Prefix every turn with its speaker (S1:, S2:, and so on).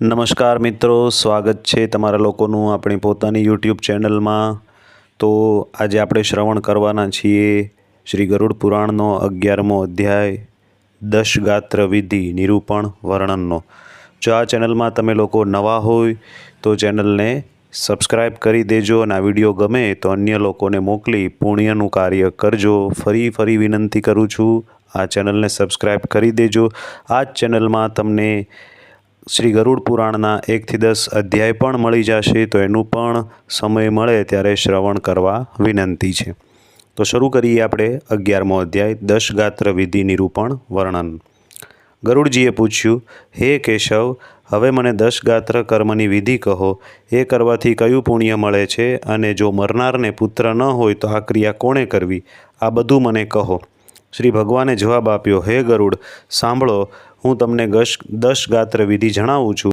S1: નમસ્કાર મિત્રો, સ્વાગત છે તમારા લોકોનું આપણી પોતાની યુટ્યુબ ચેનલમાં. તો આજે આપણે શ્રવણ કરવાના છીએ શ્રી ગરુડ પુરાણનો અગિયારમો અધ્યાય દશ ગાત્ર વિધિ નિરૂપણ વર્ણનનો. જો આ ચેનલમાં તમે લોકો નવા હોય, તો ચેનલને સબસ્ક્રાઈબ કરી દેજો અને આ વીડિયો ગમે તો અન્ય લોકોને મોકલી પુણ્યનું કાર્ય કરજો. ફરી ફરી વિનંતી કરું છું, આ ચેનલને સબસ્ક્રાઈબ કરી દેજો. આ ચેનલમાં તમને શ્રી ગરુડ પુરાણના એકથી દસ અધ્યાય પણ મળી જશે, તો એનું પણ સમય મળે ત્યારે શ્રવણ કરવા વિનંતી છે. તો શરૂ કરીએ આપણે અગિયારમો અધ્યાય દશ ગાત્ર વિધિ નિરૂપણ વર્ણન. ગરુડજીએ પૂછ્યું, હે કેશવ, હવે મને દશ ગાત્ર કર્મની વિધિ કહો. એ કરવાથી કયું પુણ્ય મળે છે? અને જો મરનારને પુત્ર ન હોય તો આ ક્રિયા કોણે કરવી? આ બધું મને કહો. શ્રી ભગવાને જવાબ આપ્યો હે ગરુડ સાંભળો હું તમને ગશ ગાત્ર વિધિ જણાવું છું.